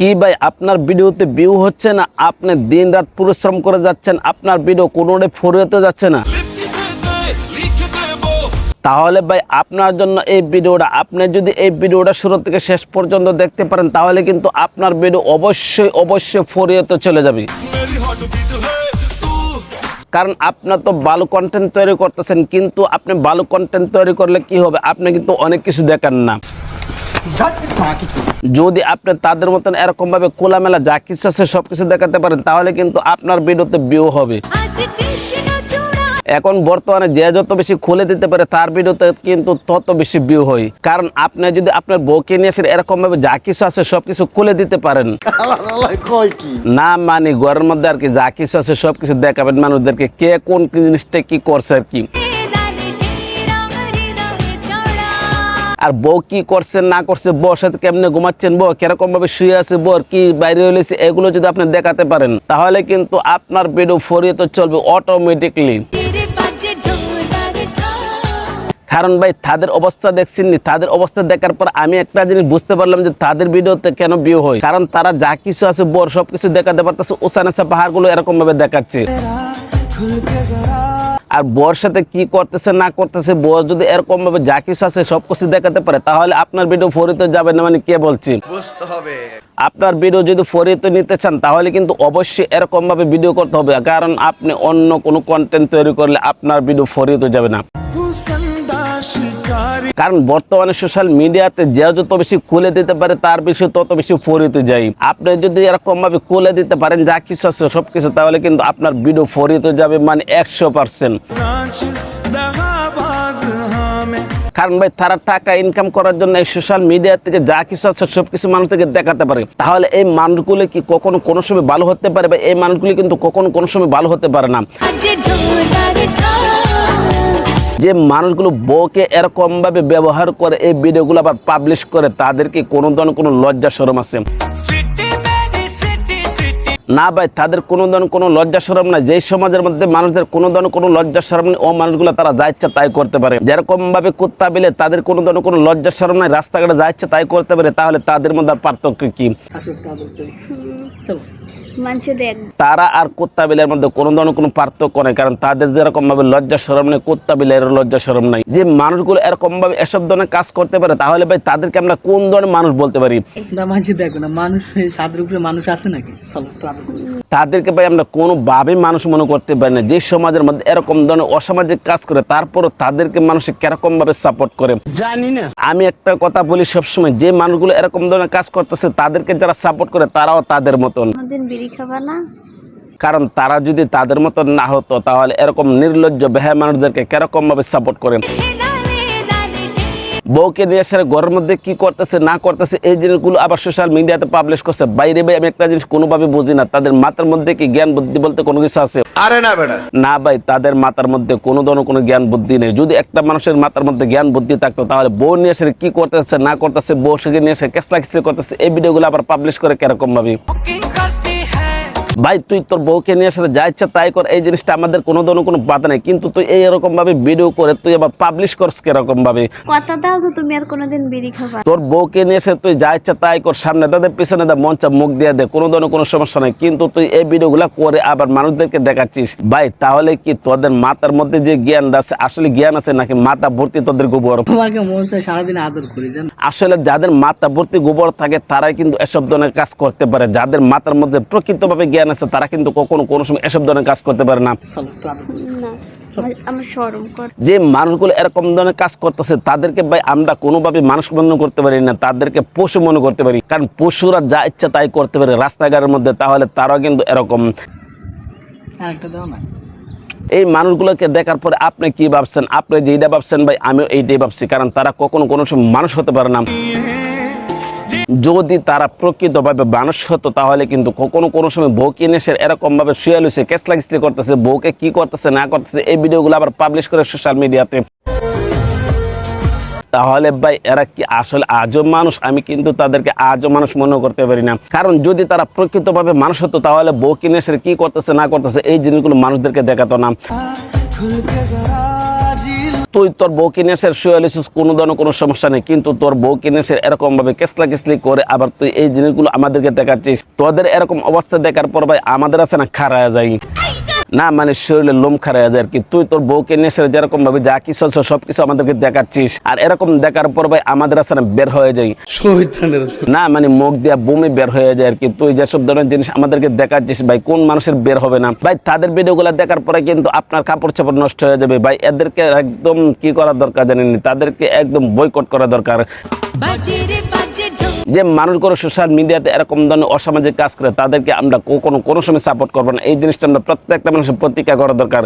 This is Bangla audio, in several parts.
কি ভাই, আপনার ভিডিওতে ভিউ হচ্ছে না? আপনি দিন রাত পরিশ্রম করে যাচ্ছেন, আপনার ভিডিও কোনোটাই ফরিয়েতে যাচ্ছে না। তাহলে ভাই, আপনার জন্য এই ভিডিওটা, আপনি যদি এই ভিডিওটা শুরু থেকে শেষ পর্যন্ত দেখতে পারেন, তাহলে কিন্তু আপনার ভিডিও অবশ্যই অবশ্যই ফরিয়েতে চলে যাবে। কারণ আপনার তো ভালো কন্টেন্ট তৈরি করতেছেন, কিন্তু আপনি ভালো কন্টেন্ট তৈরি করলে কি হবে? আপনি কিন্তু অনেক কিছু দেখেন না। যদি আপনি তাদের মতন এরকম ভাবে খোলামেলা যা কিছু আছে সব কিছু দেখাতে পারেন, তাহলে কিন্তু আপনার ভিডিওতে ভিউ হবে। এখন বর্তমানে যে যত বেশি খুলে দিতে পারে, তার ভিডিওতে কিন্তু তত বেশি ভিউ হয়। কারণ আপনি যদি আপনার বউকে নিয়ে এসে এরকম ভাবে যা কিছু আছে সবকিছু খুলে দিতে পারেন। না মানে ঘরের মধ্যে আর কি যা কিছু আছে সব কিছু দেখাবেন মানুষদেরকে, কে কোন জিনিসটা কি করছে আর কি। আর বউ কি করছেন না করছে, বউর সাথে কেমনে ঘুমাচ্ছেন? বউ কীরকম ভাবে শুয়ে আছে, বউর কি বাইরে হলেছে এগুলো যদি আপনি দেখাতে পারেন, তাহলে কিন্তু আপনার ভিডিও ফরিয়ে তো চলবে অটোমেটিকলি কারণ ভাই, তাদের অবস্থা দেখছেন নি তাদের অবস্থা দেখার পর আমি একটা জিনিস বুঝতে পারলাম যে তাদের ভিডিওতে কেন বিয়ে হয়। কারণ তারা যা কিছু আছে বর সব কিছু দেখাতে পারতেছে ওসানাচা পাহাড়গুলো এরকম ভাবে দেখাচ্ছে। আর বর সাথে কি করতেছে না করতেছে বর যদি এরকমভাবে যা কিছু আছে সব কিছু দেখাতে পারে তাহলে আপনার ভিডিও ফরিতে যাবে না মানে কে বলছি? বুঝতে হবে। আপনার ভিডিও যদি ফরিতে নিতে চান তাহলে কিন্তু অবশ্যই এরকমভাবে ভিডিও করতে হবে। কারণ আপনি অন্য কোনো কন্টেন্ট তৈরি করলে আপনার ভিডিও ফরিতে যাবে না। কারণ বর্তমানে সোশ্যাল মিডিয়াতে যে যত বেশি খুলে দিতে পারে, তার বেশি তত বেশি ফরিতে যায় আপনি যদি এরকম ভাবে খুলে দিতে পারেন, যা কিছু আছে সব কিছু, তাহলে কিন্তু আপনার ভিডিও ফরিতে যাবে মানে একশো পার্সেন্ট কারণ ভাই, তারা টাকা ইনকাম করার জন্য এই সোশ্যাল মিডিয়া থেকে যা কিছু আছে, সব কিছু মানুষদেরকে দেখাতে পারে। তাহলে এই মানুষগুলো কি কখনো কোনো সময় ভালো হতে পারে? বা এই মানুষগুলি কিন্তু কখনো কোনো সময় ভালো হতে পারে না। যে মানুষগুলো বউকে এরকম ভাবে ব্যবহার করে এই ভিডিওগুলো আবার পাবলিশ করে, তাদেরকে কোনো ধরনের কোনো লজ্জা সরম আছে? না ভাই, তাদের কোনো ধরনের কোনো লজ্জা সরম নাই। যেই সমাজের মধ্যে মানুষদের কোনো ধরনের কোনো লজ্জা সরম নেই, ও মানুষগুলো তারা যা ইচ্ছা তাই করতে পারে। যেরকম ভাবে কুত্তা বিলে তাদের কোনো ধরনের কোনো লজ্জা সরম নাই, রাস্তাঘাটে যা ইচ্ছা তাই করতে পারে, তাহলে তাদের মধ্যে পার্থক্য কি? তারা আর কুত্তা বিলের মধ্যে কোনো ধরনের কোনো পার্থক্য নেই কারণ তাদের যেরকম ভাবে লজ্জা সরম নেই কুত্তা বিলের লজ্জা সরম নাই। যে মানুষগুলো এরকম ভাবে এসব ধরনের কাজ করতে পারে তাহলে ভাই তাদেরকে আমরা কোন ধরনের মানুষ বলতে পারি? না মানুষ দেখবে না মানুষ ছাদের উপরে মানুষ আছে নাকি। তাদেরকে ভাই আমরা কোনোভাবে মানুষ মনে করতে পারি না যে সমাজের মধ্যে এরকম ধরনের অসামাজিক কাজ করে তারপরও তাদেরকে মানুষ কীরকম ভাবে সাপোর্ট করে। জানি না। আমি একটা কথা বলি সবসময় যে মানুষগুলো এরকম ধরনের কাজ করতেছে তাদেরকে যারা সাপোর্ট করে তারাও তাদের মতন। বিড়ি খাবা না? কারণ তারা যদি তাদের মতন না হতো তাহলে এরকম নির্লজ্জ বেহায় মানুষদেরকে কেরকম ভাবে সাপোর্ট করে ছেলালে দানি শ্রী বউকে নিয়ে এসে ঘরের মধ্যে কি করতেছে না করতেছে এই জিনিসগুলো আবার সোশ্যাল মিডিয়াতে পাবলিশ করছে। বাইরে ভাই আমি একটা জিনিস কোনোভাবে বুঝি না। তাদের মাথার মধ্যে কি জ্ঞান বুদ্ধি বলতে কোনো কিছু আছে? আরে না বেটা। না ভাই তাদের মাথার মধ্যে কোনো ধরনের কোনো জ্ঞান বুদ্ধি নেই। যদি একটা মানুষের মাথার মধ্যে জ্ঞান বুদ্ধি থাকতো তাহলে বউ নিয়ে এসে কি করতেছে না করতেছে বউ সেকে নিয়ে এসে কেসলা কিস্তি করতেছে এই ভিডিওগুলো আবার পাবলিশ করে কীরকম ভাবে? ভাই তুই তোর বউকে নিয়ে এসে যা ইচ্ছা তাই কর এই জিনিসটা আমাদের কোনো ধরনের কোনো বাধা নেই। কিন্তু তুই এই এরকম ভাবে ভিডিও করে তুই আবার পাবলিশ করস কীরকম ভাবে কথা দাও যে তুমি আর কোনোদিন বিড়ি খাবা। তোর বউকে নিয়ে এসে তুই যা ইচ্ছা তাই কর সামনে তাদের পিছনে দা মঞ্চা মুখ দিয়ে দে কোনো ধরনের কোনো সমস্যা নাই। কিন্তু তুই এই ভিডিওগুলো করে আবার মানুষদেরকে দেখাচ্ছিস। ভাই তাহলে কি তোদের মাথার মধ্যে যে জ্ঞান আছে আসলে জ্ঞান আছে নাকি মাথা ভর্তি তোদের গোবর? তোমাকে মনে সারাদিন আদর করি জানো? আসলে যাদের মাথা ভর্তি গোবর থাকে তারাই কিন্তু এসব ধরনের কাজ করতে পারে। যাদের মাথার মধ্যে প্রকৃতভাবে জ্ঞান আছে তারা কিন্তু কখনো কোনো সময় এসব ধরনের কাজ করতে পারে না। যে মানুষগুলো এরকম ধরনের কাজ করতেছে তাদেরকে ভাই আমরা কোনোভাবে মানুষ মনে করতে পারি না তাদেরকে পশু মনে করতে পারি। কারণ পশুরা যা ইচ্ছা তাই করতে পারে রাস্তাঘাটের মধ্যে তাহলে তারাও কিন্তু এরকম। আর দাও না। এই মানুষগুলোকে দেখার পরে আপনি কি ভাবছেন? আপনি যেইটা ভাবছেন ভাই আমিও এইটাই ভাবছি কারণ তারা কখনো কোনো সময় মানুষ হতে পারে না। যদি তারা প্রকৃতভাবে মানুষ হতো, তাহলে কিন্তু কখনো কোনো সময় বউকে নিয়ে এসে এরকম ভাবে শুয়ে লুছে কেস লাগিস্তি করতেছে, বউকে কি করতেছে, না করতেছে, এই ভিডিওগুলো আবার পাবলিশ করে সোশ্যাল মিডিয়াতে তাহলে ভাই, এরা কি আসলে আজও মানুষ? আমি কিন্তু তাদেরকে আজও মানুষ মনে করতে পারি না। কারণ যদি তারা প্রকৃতভাবে মানুষ হতো, তাহলে বউ কিনে এসে কি করতেছে, না করতেছে, এই জিনিসগুলো মানুষদেরকে দেখাতো না। তুই তোর বউ কিনে এসে শুয়ে লিছিস কোনো ধরনের কোনো সমস্যা নেই। কিন্তু তোর বউ কিনেসের এরকমভাবে এরকম ভাবে কেসলা কেসলি করে আবার তুই এই জিনিসগুলো আমাদেরকে দেখাচ্ছিস। তোদের এরকম অবস্থা দেখার পর ভাই আমাদের আছে না খারা যায়। না মানে শরীরে লোম খারায় যায় আর কি। তুই তোর বউকে নিয়ে এসে যেরকম ভাবে যা কিছু আছে সবকিছু আমাদেরকে দেখাচ্ছিস আর এরকম দেখার পর ভাই আমাদের আসলে বের হয়ে যায় না মানে মুখ দিয়া বমি বের হয়ে যায় আর কি। তুই যেসব ধরনের জিনিস আমাদেরকে দেখাচ্ছিস ভাই কোন মানুষের বের হবে না। ভাই তাদের ভিডিওগুলো দেখার পরে কিন্তু আপনার কাপড় চাপড় নষ্ট হয়ে যাবে। ভাই এদেরকে একদম কি করা দরকার জানেন তাদেরকে একদম বয়কট করা দরকার। যে মানুষগুলো সোশ্যাল মিডিয়াতে এরকম ধরনের অসামাজিক কাজ করে, তাদেরকে আমরা কোনো কোনো সময় সাপোর্ট করব না। এই জিনিসটা আমরা প্রত্যেকটা মানুষের প্রতিজ্ঞা করা দরকার।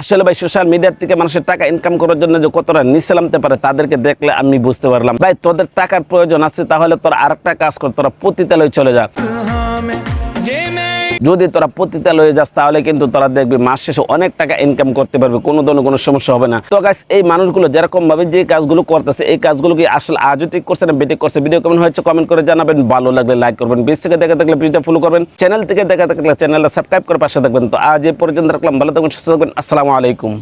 আসলে ভাই সোশ্যাল মিডিয়ার থেকে মানুষের টাকা ইনকাম করার জন্য যে কতটা নিচে নামতে পারে, তাদেরকে দেখলে আমি বুঝতে পারলাম। ভাই, তোদের টাকার প্রয়োজন আছে, তাহলে তোরা আরেকটা কাজ কর, তোরা পতিতালয়ে চলে যা। যদি তোরা পতিতালয়ে যাস, তাহলে কিন্তু তোরা দেখবি মাস শেষে অনেক টাকা ইনকাম করতে পারবে, কোনো ধরনের কোনো সমস্যা হবে না। তো গাছ এই মানুষগুলো যেরকম ভাবে যে কাজগুলো করতেছে, এই কাজগুলো কি আসলে আজও ঠিক করছে না বেটিক করছে? ভিডিও কেমন হয়েছে কমেন্ট করে জানাবেন, ভালো লাগলে লাইক করবেন বেশ থেকে দেখা থাকলে ভিডিওটা ফলো করবেন চ্যানেল থেকে দেখা থাকলে চ্যানেলটা সাবস্ক্রাইব করে পাশে থাকবেন। তো আজ এই পর্যন্ত রাখলাম, ভালো থাকবেন, সুস্থ থাকবেন, আসসালামু আলাইকুম।